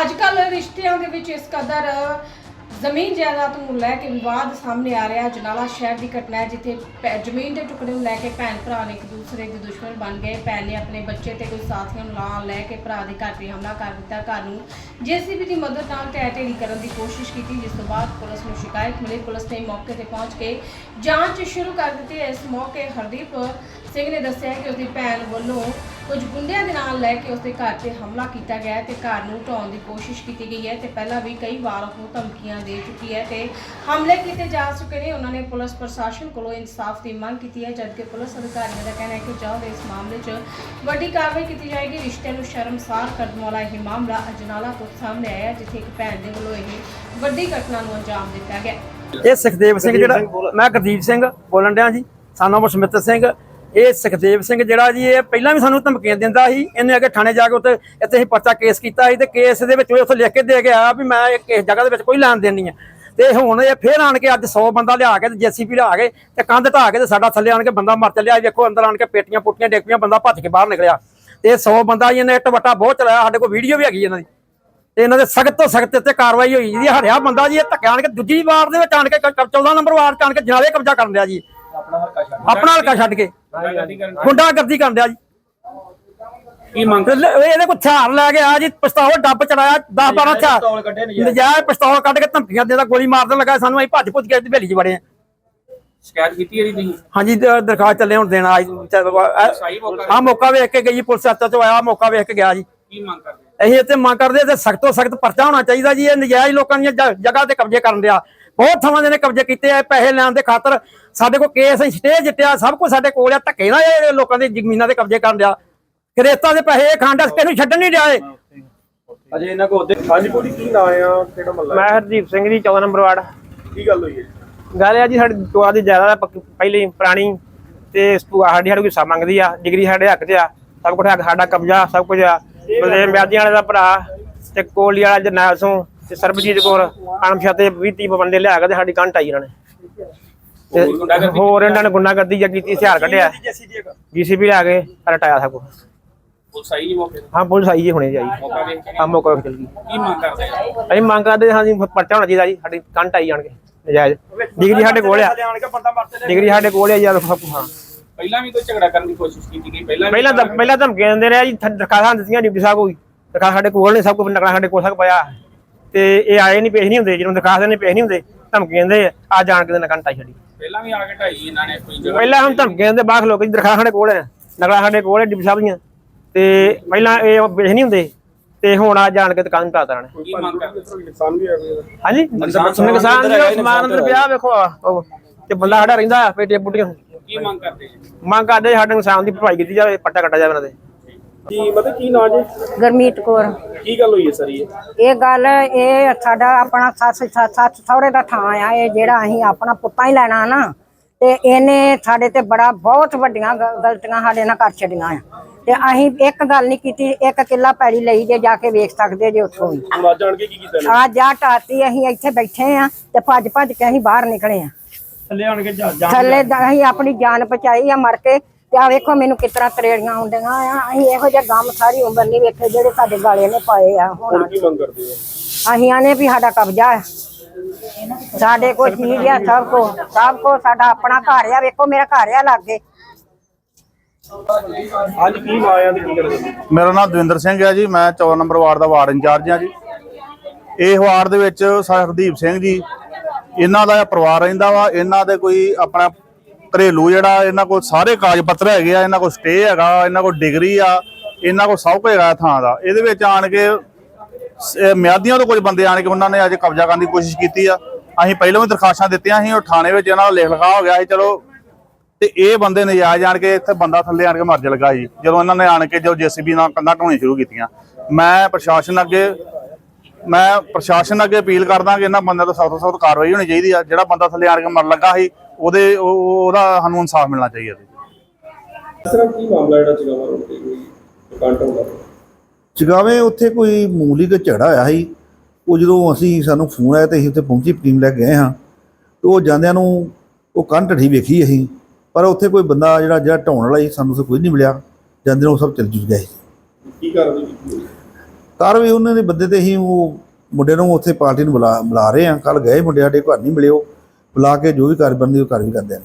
ਅੱਜ ਕੱਲ ਰਿਸ਼ਤਿਆਂ ਦੇ ਵਿੱਚ ਇਸ ਕਦਰ ਜ਼ਮੀਨ ਜਾਇਦਾਦ ਨੂੰ ਲੈ ਕੇ ਵਿਵਾਦ ਸਾਹਮਣੇ ਆ ਰਿਹਾ। ਜਨਾਲਾ ਸ਼ਹਿਰ ਦੀ ਘਟਨਾ ਹੈ, ਜਿੱਥੇ ਪੈ, ਜ਼ਮੀਨ ਦੇ ਟੁਕੜੇ ਨੂੰ ਲੈ ਕੇ ਭੈਣ ਭਰਾ ਨੇ ਇੱਕ ਦੂਸਰੇ ਦੇ ਦੁਸ਼ਮਣ ਬਣ ਗਏ। ਭੈਣ ਨੇ ਆਪਣੇ ਬੱਚੇ ਤੇ ਕੋਈ ਸਾਥੀਆਂ ਨੂੰ ਨਾਲ ਲੈ ਕੇ ਭਰਾ ਦੇ ਘਰ ਤੇ ਹਮਲਾ ਕਰ ਦਿੱਤਾ। ਘਰ ਨੂੰ ਜੀਸੀਬੀ ਦੀ ਮਦਦ ਨਾਲ ਢਹਿ ਢੇਰੀ ਕਰਨ ਦੀ ਕੋਸ਼ਿਸ਼ ਕੀਤੀ, ਜਿਸ ਤੋਂ ਬਾਅਦ ਪੁਲਿਸ ਨੂੰ ਸ਼ਿਕਾਇਤ ਮਿਲੀ। ਪੁਲਿਸ ਨੇ ਮੌਕੇ ਤੇ ਪਹੁੰਚ ਕੇ ਜਾਂਚ ਸ਼ੁਰੂ ਕਰ ਦਿੱਤੀ। ਇਸ ਮੌਕੇ ਹਰਦੀਪ ਸਿੰਘ ਨੇ ਦੱਸਿਆ ਕਿ ਉਸਦੀ ਭੈਣ ਵੱਲੋਂ ਕੁਝ ਗੁੰਡਿਆਂ ਦੇ ਨਾਲ ਲੈ ਕੇ ਉਸਦੇ ਘਰ ਤੇ ਹਮਲਾ ਕੀਤਾ ਗਿਆ ਹੈ ਤੇ ਘਰ ਨੂੰ ਢਾਉਣ ਦੀ ਕੋਸ਼ਿਸ਼ ਕੀਤੀ ਗਈ ਹੈ ਤੇ ਪਹਿਲਾਂ ਵੀ ਕਈ ਵਾਰ ਉਹ ਧਮਕੀਆਂ ਦੇ ਚੁੱਕੀ ਹੈ ਤੇ ਹਮਲੇ ਕੀਤੇ ਜਾ ਚੁੱਕੇ ਨੇ। ਉਹਨਾਂ ਨੇ ਪੁਲਿਸ ਪ੍ਰਸ਼ਾਸਨ ਕੋਲੋਂ ਇਨਸਾਫ ਦੀ ਮੰਗ ਕੀਤੀ ਹੈ ਜਦਕਿ ਪੁਲਿਸ ਅਧਿਕਾਰੀਆਂ ਦਾ ਕਹਿਣਾ ਹੈ ਕਿ ਜਲਦ ਇਸ ਮਾਮਲੇ 'ਚ ਵੱਡੀ ਕਾਰਵਾਈ ਕੀਤੀ ਜਾਏਗੀ। ਰਿਸ਼ਤੇ ਨੂੰ ਸ਼ਰਮਸਾਰ ਕਰਨ ਵਾਲਾ ਇਹ ਮਾਮਲਾ ਅਜਨਾਲਾ ਤੋਂ ਸਾਹਮਣੇ ਆਇਆ ਜਿੱਥੇ ਇੱਕ ਭੈਣ ਦੇ ਵੱਲੋਂ ਇਹ ਵੱਡੀ ਘਟਨਾ ਨੂੰ ਅੰਜਾਮ ਦਿੱਤਾ ਗਿਆ। ਇਹ ਸੁਖਦੇਵ ਸਿੰਘ ਜਿਹੜਾ ਮੈਂ ਗੁਰਦੀਪ ਸਿੰਘ ਬੋਲਣ ਡਿਆ ਜੀ। ਸਾਨੋਂ ਮਸਮਿਤ ਸਿੰਘ ਇਹ ਸੁਖਦੇਵ ਸਿੰਘ ਜਿਹੜਾ ਜੀ, ਇਹ ਪਹਿਲਾਂ ਵੀ ਸਾਨੂੰ ਧਮਕੀਆਂ ਦਿੰਦਾ ਸੀ, ਇਹਨੇ ਅੱਗੇ ਥਾਣੇ ਜਾ ਕੇ ਉੱਥੇ, ਇੱਥੇ ਅਸੀਂ ਪਰਚਾ ਕੇਸ ਕੀਤਾ ਸੀ ਤੇ ਕੇਸ ਦੇ ਵਿੱਚ ਉੱਥੇ ਲਿਖ ਕੇ ਦੇ ਕੇ ਆਇਆ ਵੀ ਮੈਂ ਇਹ ਇਸ ਜਗ੍ਹਾ ਦੇ ਵਿੱਚ ਕੋਈ ਲੈਣ ਦੇਣ ਨਹੀਂ ਹੈ ਤੇ ਹੁਣ ਇਹ ਫੇਰ ਆਣ ਕੇ ਅੱਜ 100 ਬੰਦਾ ਲਿਆ ਕੇ ਤੇ ਜੀਸੀਪੀ ਲਿਆ ਕੇ ਤੇ ਕੰਧ ਢਾਹ ਕੇ ਤੇ ਸਾਡਾ ਥੱਲੇ ਆਣ ਕੇ ਬੰਦਾ ਮਰ ਚੱਲਿਆ। ਵੇਖੋ ਅੰਦਰ ਆਣ ਕੇ ਪੇਟੀਆਂ ਪੁੱਟੀਆਂ ਡਿੱਗ ਪਈਆਂ, ਬੰਦਾ ਭੱਜ ਕੇ ਬਾਹਰ ਨਿਕਲਿਆ। ਤੇ 100 ਬੰਦਾ ਜੀ, ਇਹਨੇ ਇੱਟ ਬਹੁਤ ਚਲਾਇਆ, ਸਾਡੇ ਕੋਲ ਵੀਡੀਓ ਵੀ ਹੈਗੀ ਇਹਨਾਂ ਦੀ। ਤੇ ਇਹਨਾਂ ਦੇ ਸਖਤ ਤੋਂ ਸਖਤ ਤੇ ਕਾਰਵਾਈ ਹੋਈ ਜੀ, ਹਰਿਆ ਬੰਦਾ ਜੀ, ਇਹ ਧੱਕੇ ਆਣ ਕੇ ਦੂਜੀ ਵਾਰ ਦੇ ਵਿੱਚ ਆਣ ਕੇ ਕ- 14 ਨੰਬਰ ਵਾਰ ਚ ਆਣ ਕੇ ਜਨਾਲੇ ਕਬਜ਼ਾ ਕਰਨ ਲਿਆ ਜੀ। ਆਪਣਾ ਹਲਕਾ ਛੱਡ ਕੇ। ਗੁੰਡਾ ਗਰਦੀ ਕਰਨ ਰਿਹਾ ਜੀ। ਕੀ ਮੰਗ ਤੇ ਇਹਦੇ ਕੋਲ ਹਥਿਆਰ ਲੈ ਕੇ ਆ ਜੀ ਪਿਸਤੌਲ ਡੱਬ ਚੜਾਇਆ 10 12 ਹਥਿਆਰ। ਪਿਸਤੌਲ ਕੱਢੇ ਨਜਾਇਜ਼। ਪਿਸਤੌਲ ਕੱਢ ਕੇ ਧਮਕੀਆਂ ਦੇਦਾ ਗੋਲੀ ਮਾਰ ਦੇਣ ਲੱਗਾ ਸਾਨੂੰ ਅਸੀਂ ਭੱਜ ਭੁੱਜ ਕੇ ਹਵੇਲੀ 'ਚ ਵੜੇ ਆ। ਸ਼ਿਕਾਇਤ ਕੀਤੀ ਇਹਦੀ ਤੁਸੀਂ? ਹਾਂਜੀ ਦਰਖਾਸਤ ਚੱਲੇ ਹੁਣ ਦੇਣਾ ਆ ਮੌਕਾ ਵੇਖ ਕੇ ਗਈ ਪੁਲਿਸ ਹੱਥ ਤੋਂ ਆਇਆ ਮੌਕਾ ਵੇਖ ਕੇ ਗਿਆ ਜੀ। ਕੀ ਮੰਗ ਕਰਦੇ? ਅਸੀਂ ਇੱਥੇ ਮੰਗ ਕਰਦੇ ਤੇ ਸਖਤ ਤੋਂ ਸਖਤ ਪਰਚਾ ਹੋਣਾ ਚਾਹੀਦਾ ਜੀ ਇਹ ਨਜਾਇਜ਼ ਲੋਕਾਂ ਦੀਆਂ ਜਗ੍ਹਾ ਤੇ ਕਬਜ਼ੇ ਕਰਨ ਦਿਆ। ਬਹੁਤ ਥਾਵਾਂ ਦੇ ਨੇ ਕਬਜ਼ੇ ਕੀਤੇ ਆ ਪੈਸੇ ਲੈਣ ਦੇ ਖਾਤਰ ਸਾਡੇ ਕੋਲ ਕੇਸ ਸਟੇ ਜਿੱਤਿਆ ਸਭ ਕੁਝ ਸਾਡੇ ਕੋਲ ਆ ਧੱਕੇ ਨਾਲ ਇਹ ਲੋਕਾਂ ਦੀ ਜ਼ਮੀਨਾਂ ਦੇ ਕਬਜ਼ੇ ਕਰਨ ਦਿਆ ਕਰੇਤਾਂ ਦੇ ਪੈਸੇ ਇਹ ਖਾਂਡਾ ਕਿਹਨੂੰ ਛੱਡਣ ਨਹੀਂ ਦਿਆ ਅਜੇ ਇਹਨਾਂ ਕੋ ਉਹਦੇ ਹਾਂਜੀ ਪੂਰੀ ਕੀ ਨਾਂ ਆ ਕਿਹੜਾ ਮੱਲਾ ਮੈਂ ਹਰਦੀਪ ਸਿੰਘ ਜੀ 14 ਨੰਬਰ ਵਾਰਡ। ਕੀ ਗੱਲ ਹੋਈ ਹੈ? ਗੱਲ ਹੈ ਜੀ ਸਾਡੀ ਟੋਆ ਦੀ ਜ਼ਿਆਦਾ ਪੱਕ- ਪਹਿਲੀ ਪੁਰਾਣੀ ਤੇ ਇਸ ਤੋਂ ਸਾਡੀ ਸਾਡੇ ਕੋਈ ਹਿੱਸਾ ਮੰਗਦੀ ਆ ਡਿਗਰੀ ਸਾਡੇ ਹੱਕ 'ਚ ਆ ਸਭ ਕੁਝ ਹੱਕ ਸਾਡਾ ਕਬਜ਼ਾ ਸਭ ਕੁਝ ਆ। ਬਲਦੇਵ ਮਿਆਦੀ ਵਾਲੇ ਦਾ ਭਰਾ ਤੇ ਕੋਲੀ ਵਾਲਾ ਜਰਨੈਲ ਸਿੰਘ ਤੇ ਸਰਬਜੀਤ ਕੌਰ ਅਣਪਛਾਤੇ 20 30 ਬੰਦੇ ਲਿਆ ਕੇ ਤੇ ਸਾਡੀ ਕੰਨ ਟਾਈ ਇਹਨਾਂ ਨੇ। ਤੇ ਹੋਰ ਇਹਨਾਂ ਨੇ ਗੁੰਡਾਗਰਦੀ ਜਾਂ ਕੀਤੀ ਹਥਿਆਰ ਕੱਢਿਆ। ਜੀਸੀਬੀ ਲਿਆ ਕੇ ਰਟਾਇਆ ਸਭ ਕੁਝ ਪੁਲਿਸ ਆਈ ਜੀ ਮੌਕੇ ਤੇ? ਹਾਂ ਪੁਲਿਸ ਆਈ ਜੀ ਹੁਣੇ ਜੀ ਆਈ। ਮੌਕਾ ਵੇਖ ਕੇ। ਹਾਂ ਮੌਕਾ ਵੇਖ ਚਲ ਗਈ। ਕੀ ਮੰਗ ਕਰਦੇ ਅਸੀਂ ਮੰਗ ਕਰਦੇ ਹਾਂ ਜੀ ਪਰਚਾ ਹੋਣਾ ਚਾਹੀਦਾ ਜੀ ਸਾਡੀ ਕੰਨ ਟਾਈ ਜਾਣ ਕੇ ਨਜਾਇਜ਼। ਡਿਗਰੀ ਸਾਡੇ ਕੋਲ ਆ। ਡਿਗਰੀ ਸਾਡੇ ਕੋਲ ਆ ਯਾਰ ਸਭ ਕੁਛ, ਹਾਂ। ਪਹਿਲਾਂ ਵੀ ਕੋਈ ਝਗੜਾ ਕਰਨ ਦੀ ਕੋਸ਼ਿਸ਼ ਕੀਤੀ ਗਈ? ਪਹਿਲਾਂ ਪਹਿਲਾਂ ਤਾਂ ਪਹਿਲਾਂ ਧਮਕੀਆਂ ਦਿੰਦੇ ਰਿਹਾ ਜੀ ਦਰਖਾਸਤਾਂ ਦਿੱਤੀਆਂ ਡਿਊਟੀ ਸਾਹਿਬ ਕੋਈ ਦਰਖਾਸਤ ਸਾਡੇ ਕੋਲ ਨੇ ਸਭ ਕੁਝ ਨਕਲਾਂ ਸਾਡੇ ਕੋਲ ਸਭ ਪਿਆ ਤੇ ਇਹ ਆਏ ਨਹੀਂ ਪੇਸ਼ ਨਹੀਂ ਹੁੰਦੇ ਜਦੋਂ ਦਰਖਾਸਤ ਨੇ ਪੇਸ਼ ਨਹੀਂ ਹੁੰਦੇ ਧਮਕੀਆਂ ਦਿੰਦੇ ਆ। ਜਾਣ ਕੇ ਨਕਲਾਂ ਟਾਈ ਛੱਡੀ। ਪਹਿਲਾਂ ਵੀ ਆ ਕੇ ਢਾਈ ਇਹਨਾਂ ਨੇ ਕੋਈ ਜਗ੍ਹਾ ਪਹਿਲਾਂ ਹਮ ਧਮਕੀਆਂ ਦਿੰਦੇ ਬਾਖ ਲੋਕ ਜੀ ਦਰਖਾਸਤ ਸਾਡੇ ਕੋਲ ਹੈ ਨਕਲਾਂ ਸਾਡੇ ਕੋਲ ਹੈ ਡਿਊਟੀ ਸਾਹਿਬ ਦੀਆਂ। ਤੇ ਪਹਿਲਾਂ ਇਹ ਪੇਸ਼ ਨਹੀਂ ਹੁੰਦੇ ਤੇ ਹੁਣ ਆ ਜਾਣ ਕੇ ਦੁਕਾਨ ਪਾ ਤਾਂ ਨੇ ਕੀ ਮੰਗ ਕਰਦੇ? ਨੁਕਸਾਨ ਵੀ ਆ। ਗਿਆ ਹਾਂਜੀ? ਨੁਕਸਾਨ ਜੀ ਉਹ ਸਮਾਨ ਅੰਦਰ ਪਿਆ ਵੇਖੋ ਆ, ਉਹ ਤੇ ਬੰਦਾ ਸਾਡਾ ਰਹਿੰਦਾ ਪੇਟੀਆਂ ਪੁੱਟੀਆਂ ਕੀ ਮੰਗ ਕਰਦੇ ਮੰਗ ਕਰਦੇ ਸਾਡੇ ਨੁਕਸਾਨ ਦੀ ਭਰਪਾਈ ਕੀਤੀ ਜਾਵੇ ਪੱਟਾ ਕੱਟਾ ਜਾਵੇ ਇਹਨਾਂ ਦੇ। ਕੀ ਮਤਲਬ ਕੀ ਨਾਂ ਜੀ? ਗਰਮੀਤ ਕੌਰ। ਕੀ ਗੱਲ ਹੋਈ ਹੈ ਸਰ ਇਹ? ਇਹ ਗੱਲ ਇਹ ਸਾਡਾ ਆਪਣਾ ਸੱਸ ਸੱਸ ਸੱਸ ਸਹੁਰੇ ਦਾ ਥਾਂ ਆ ਇਹ ਜਿਹੜਾ ਅਸੀਂ ਆਪਣਾ ਪੁੱਤਾਂ ਹੀ ਲੈਣਾ ਨਾ ਤੇ ਇਹਨੇ ਸਾਡੇ ਤੇ ਬੜਾ ਬਹੁਤ ਵੱਡੀਆਂ ਗ- ਗਲਤੀਆਂ ਸਾਡੇ ਨਾਲ ਕਰ ਛੱਡੀਆਂ ਆ। ਤੇ ਅਸੀਂ ਇੱਕ ਗੱਲ ਨਹੀਂ ਕੀਤੀ ਇੱਕ ਕਿੱਲਾ ਪੈੜੀ ਲਈ ਜੇ ਜਾ ਕੇ ਵੇਖ ਸਕਦੇ ਜੇ ਉੱਥੋਂ ਵੀ। ਹੁਣ ਅੱਜ ਆਣ ਕੇ ਕੀ ਕੀਤਾ ਨੇ ਆ ਜਾ ਟਾਤੀ ਅਸੀਂ ਇੱਥੇ ਬੈਠੇ ਆ ਤੇ ਭੱਜ ਭੱਜ ਕੇ ਅਸੀਂ ਬਾਹਰ ਨਿਕਲੇ ਆ। ਥੱਲੇ ਆਣ ਕੇ ਜਾ ਥੱਲੇ ਦਾ ਅਸੀਂ ਆਪਣੀ ਜਾਨ ਬਚਾਈ ਆ ਮਰ ਕੇ ਤੇ ਆ ਵੇਖੋ ਮੈਨੂੰ ਕਿਤਰਾ ਤਰੇੜੀਆਂ ਆਉਂਦੀਆਂ ਆ। ਅਸੀਂ ਇਹੋ ਜਿਹੇ ਗਮ ਸਾਰੀ ਉਮਰ ਨਹੀਂ ਵੇਖੇ ਜਿਹੜੇ ਸਾਡੇ ਗਾਲੇ ਨੇ ਪਾਏ ਆ। ਹੁਣ ਹੁਣ ਕੀ ਮੰਗ ਕਰਦੇ ਹੋ? ਅਸੀਂ ਆਨੇ ਵੀ ਸਾਡਾ ਕਬਜ਼ਾ ਹੈ ਸਾਡੇ ਕੋਲ ਚੀਜ਼ ਆ ਸਭ ਕੋ ਸਭ ਕੋ ਸਾਡਾ ਆਪਣਾ ਘਰ ਆ। ਵੇਖੋ ਮੇਰਾ ਘਰ ਆ ਲਾਗੇ। ਅੱਜ ਕੀ ਨਾਂ ਆ ਤੇ ਕੀ ਕਰਦੇ? ਮੇਰਾ ਨਾਮ ਦਵਿੰਦਰ ਸਿੰਘ ਹੈ ਜੀ। ਮੈਂ 14 ਨੰਬਰ ਵਾਰਡ ਦਾ ਵਾਰਡ ਇੰਚਾਰਜ ਹਾਂ ਜੀ। ਇਹ ਵਾਰਡ ਦੇ ਵਿੱਚ ਸਰ ਹਰਦੀਪ ਸਿੰਘ ਜੀ। ਇਹਨਾਂ ਦਾ ਪਰਿਵਾਰ ਰਹਿੰਦਾ ਵਾ। ਇਹਨਾਂ ਦੇ ਕੋਈ ਆਪਣਾ ਘਰੇਲੂ ਜਿਹੜਾ ਇਹਨਾਂ ਕੋਲ ਸਾਰੇ ਕਾਗਜ਼ ਪੱਤਰ ਹੈਗੇ ਆ, ਇਹਨਾਂ ਕੋਲ ਸਟੇ ਹੈਗਾ, ਇਹਨਾਂ ਕੋਲ ਡਿਗਰੀ ਆ, ਇਹਨਾਂ ਕੋਲ ਸਭ ਕੁਝ ਹੈਗਾ ਥਾਂ ਦਾ। ਇਹਦੇ ਵਿੱਚ ਆਣ ਕੇ ਮਿਆਦੀਆਂ ਤੋਂ ਕੁਝ ਬੰਦੇ ਆਣ ਕੇ ਉਹਨਾਂ ਨੇ ਅੱਜ ਕਬਜ਼ਾ ਕਰਨ ਦੀ ਕੋਸ਼ਿਸ਼ ਕੀਤੀ ਆ। ਅਸੀਂ ਪਹਿਲਾਂ ਵੀ ਦਰਖਾਸਤਾਂ ਦਿੱਤੀਆਂ ਸੀ, ਉਹ ਥਾਣੇ ਵਿੱਚ ਇਹਨਾਂ ਦਾ ਲਿਖ ਲਿਖਾ ਹੋ ਗਿਆ ਸੀ, ਚਲੋ। ਤੇ ਇਹ ਬੰਦੇ ਨਜਾਇਜ਼ ਆਣ ਕੇ ਇੱਥੇ ਬੰਦਾ ਥੱਲੇ ਆਣ ਕੇ ਮਰ ਜ ਲਗਾ ਜੀ ਜਦੋਂ ਇਹਨਾਂ ਨੇ ਆਣ ਕੇ ਜੋ ਜੀਸੀਬੀ ਨਾਲ ਕੰਧਾਂ ਢੋਣੀ ਸ਼ੁਰੂ ਕੀਤੀਆਂ। ਮੈਂ ਪ੍ਰਸ਼ਾਸਨ ਅੱਗੇ ਮੈਂ ਪ੍ਰਸ਼ਾਸਨ ਅੱਗੇ ਅਪੀਲ ਕਰਦਾ ਕਿ ਇਹਨਾਂ ਬੰਦਿਆਂ ਤੋਂ ਸਖਤ ਤੋਂ ਸਖਤ ਕਾਰਵਾਈ ਹੋਣੀ ਚਾਹੀਦੀ ਆ। ਜਿਹੜਾ ਬੰਦਾ ਥੱਲੇ ਆਣ ਕੇ ਮਰ ਲੱਗਾ ਸੀ ਉਹਦੇ ਉਹ- ਉਹ- ਉਹਦਾ ਸਾਨੂੰ ਇਨਸਾਫ ਮਿਲਣਾ ਚਾਹੀਦਾ ਜੀ ਇਸ ਤਰ੍ਹਾਂ ਕੀ ਮਾਮਲਾ ਜਿਹੜਾ ਚਿਗਾਵਾ ਰੋਡ ਤੇ ਕੋਈ ਕਾਂਟ ਹੁੰਦਾ ਜਗਾਵੇਂ ਉੱਥੇ ਕੋਈ ਮਾਮੂਲੀ ਕੁ ਝਗੜਾ ਹੋਇਆ ਸੀ। ਉਹ ਜਦੋਂ ਅਸੀਂ ਸਾਨੂੰ ਫੋਨ ਆਇਆ ਤੇ ਅਸੀਂ ਉੱਥੇ ਪਹੁੰਚੀ ਟੀਮ ਲੈ ਕੇ ਗਏ ਹਾਂ। ਤੇ ਉਹ ਜਾਂਦਿਆਂ ਨੂੰ ਉਹ ਕੰਨ ਢੱਠੀ ਵੇਖੀ ਅਸੀਂ। ਪਰ ਉੱਥੇ ਕੋਈ ਬੰਦਾ ਜਿਹੜਾ ਜਿਹੜਾ ਢਾਉਣ ਵਾਲਾ ਸੀ ਸਾਨੂੰ ਕੋਈ ਨਹੀਂ ਮਿਲਿਆ। ਜਾਂਦੇ ਨੂੰ ਉਹ ਸਭ ਚਲ ਜੁ ਗਏ ਕੀ ਕਾਰਵਾਈ ਵੀ ਉਹਨਾਂ ਦੇ ਬੰਦੇ ਤੇ ਹੀ ਉਹ ਮੁੰਡੇ ਨੂੰ ਉੱਥੇ ਪਾਰਟੀ ਨੂੰ ਬੁਲਾ ਬੁਲਾ ਰਹੇ ਆ। ਕੱਲ ਗਏ ਮੁੰਡੇ, ਸਾਡੇ ਘਰ ਨਹੀਂ ਮਿਲੇ ਉਹ। ਬੁਲਾ ਕੇ ਜੋ ਵੀ ਕਰ ਬਣਦੀ ਉਹ ਕਰ ਵੀ ਕਰਦੇ ਆ